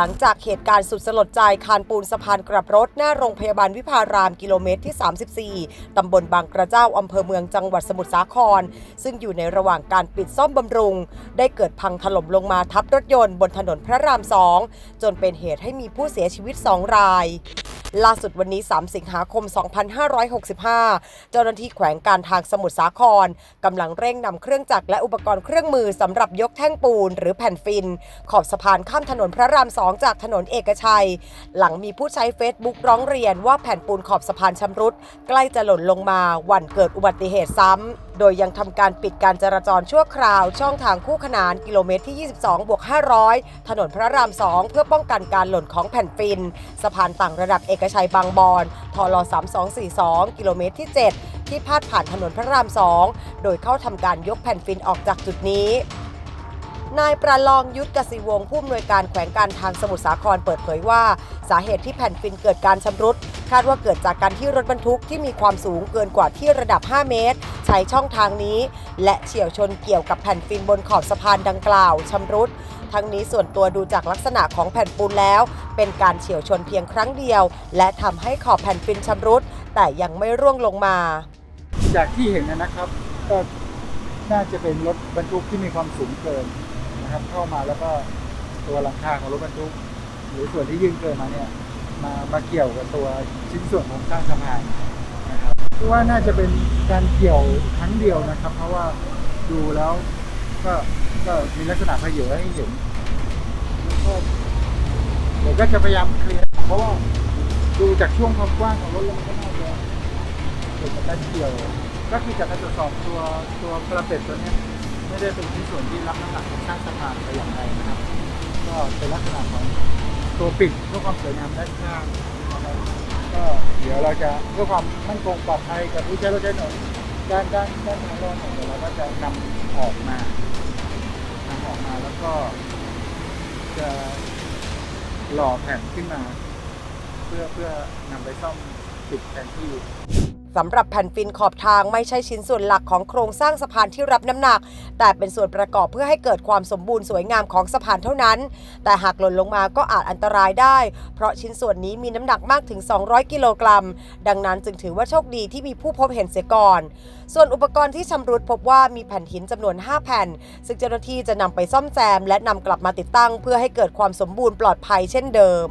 หลังจากเหตุการณ์สุดสลดใจคานปูนสะพานกลับรถ หน้าโรงพยาบาลวิภารามกิโลเมตรที่ 34 ตำบลบางกระเจ้าอำเภอเมืองจังหวัดสมุทรสาคร ซึ่งอยู่ในระหว่างการปิดซ่อมบำรุง ได้เกิดพังถล่มลงมาทับรถยนต์บนถนนพระรามสองจนเป็นเหตุให้มีผู้เสียชีวิต 2 ราย ล่าสุดวันนี้ 3 สิงหาคม 2565 เจ้าหน้าที่แขวงการทางสมุทรสาครกำลังเร่งนำเครื่องจักรและอุปกรณ์เครื่องมือสำหรับยกแท่งปูน หรือแผ่นฟิน ขอบสะพานข้ามถนนพระรามสองจากถนนเอกชัย หลังมีผู้ใช้เฟซบุ๊กร้องเรียนว่าแผ่นปูนขอบสะพานชำรุด ใกล้จะหล่นลงมาหวันเกิดอุบัติเหตุซ้ำ โดยยังทำการปิดการจราจรชั่วคราว ช่องทางคู่ขนานกิโลเมตรที่ 22บวก500 ถนนพระราม 2 เพื่อป้องกันการหล่นของแผ่นฟิน สะพานต่างระดับเอกชัยบางบอนทล3242 กิโลเมตรที่ 7 ที่พาดผ่านถนนพระราม 2 โดยเข้าทำการยกแผ่นฟินออกจากจุดนี้นายประลองยุทธกสิวงผู้อำนวยการแขวงการทางสมุทรสาครเปิดเผยว่า สาเหตุที่แผ่นฟินเกิดการชำรุด คาดว่าเกิดจากการที่รถบรรทุกที่มีความสูงเกินกว่าที่ระดับ 5 เมตร ใช้ช่องทางนี้ และเฉียวชนเกี่ยวกับแผ่นฟินบนขอบสะพานดังกล่าวชำรุด ทั้งนี้ส่วนตัวดูจากลักษณะของแผ่นปูนแล้ว เป็นการเฉียวชนเพียงครั้งเดียว และทำให้ขอบแผ่นฟินชำรุด แต่ยังไม่ร่วงลงมา จากที่เห็นนะครับก็น่าจะเป็นรถบรรทุกที่มีความสูงเกินนะครับ เข้ามาแล้วก็ตัวหลังคาของรถบรรทุก หรือส่วนที่ยื่นเกินมาเนี่ยมามาเกี่ยวกับตัวชิ้นส่วนของข้างสะพาน ว่าน่าจะเป็นการเกี่ยวครั้งเดียวนะครับ เพราะว่าดูแล้วก็ก็มีลักษณะเพเยให้เห็นแล้วก็เดี๋ยวก็จะพยายามเคลียร์เพราะว่าดูจากช่วงความกว้างของรถแล้วมันก็น่าจะเกี่ยวกับการเกี่ยว ก็คือจากการตรวจสอบตัวตัวกระเป็ดตัวนี้ไม่ได้เป็นชิ้นส่วนที่รับน้ำหนักของข้างสะพานแต่อย่างใดนะครับ ก็เป็นลักษณะของตัวปิดเพื่อความสวยงามด้านข้างนะครับก็ เดี๋ยวเราจะเพื่อความมั่นคงปลอดภัยกับผู้ใช้รถใช้ถนนด้านด้านด้านทางรอดเนี่ยเดี๋ยวเราก็จะนำออกมานำออกมาแล้วก็ จะหล่อแผ่นขึ้นมา เพื่อเพื่อนำไปซ่อมติดแทนที่ สำหรับแผ่นฟินขอบทางไม่ใช่ชิ้นส่วนหลักของโครงสร้างสะพานที่รับน้ำหนัก แต่เป็นส่วนประกอบเพื่อให้เกิดความสมบูรณ์สวยงามของสะพานเท่านั้น แต่หากหล่นลงมาก็อาจอันตรายได้ เพราะชิ้นส่วนนี้มีน้ำหนักมากถึง 200 กิโลกรัม ดังนั้นจึงถือว่าโชคดีที่มีผู้พบเห็นเสียก่อน ส่วนอุปกรณ์ที่ชำรุดพบว่ามีแผ่นหินจำนวน 5 แผ่น ซึ่งเจ้าหน้าที่จะนำไปซ่อมแซม และนำกลับมาติดตั้ง เพื่อให้เกิดความสมบูรณ์ปลอดภัยเช่นเดิม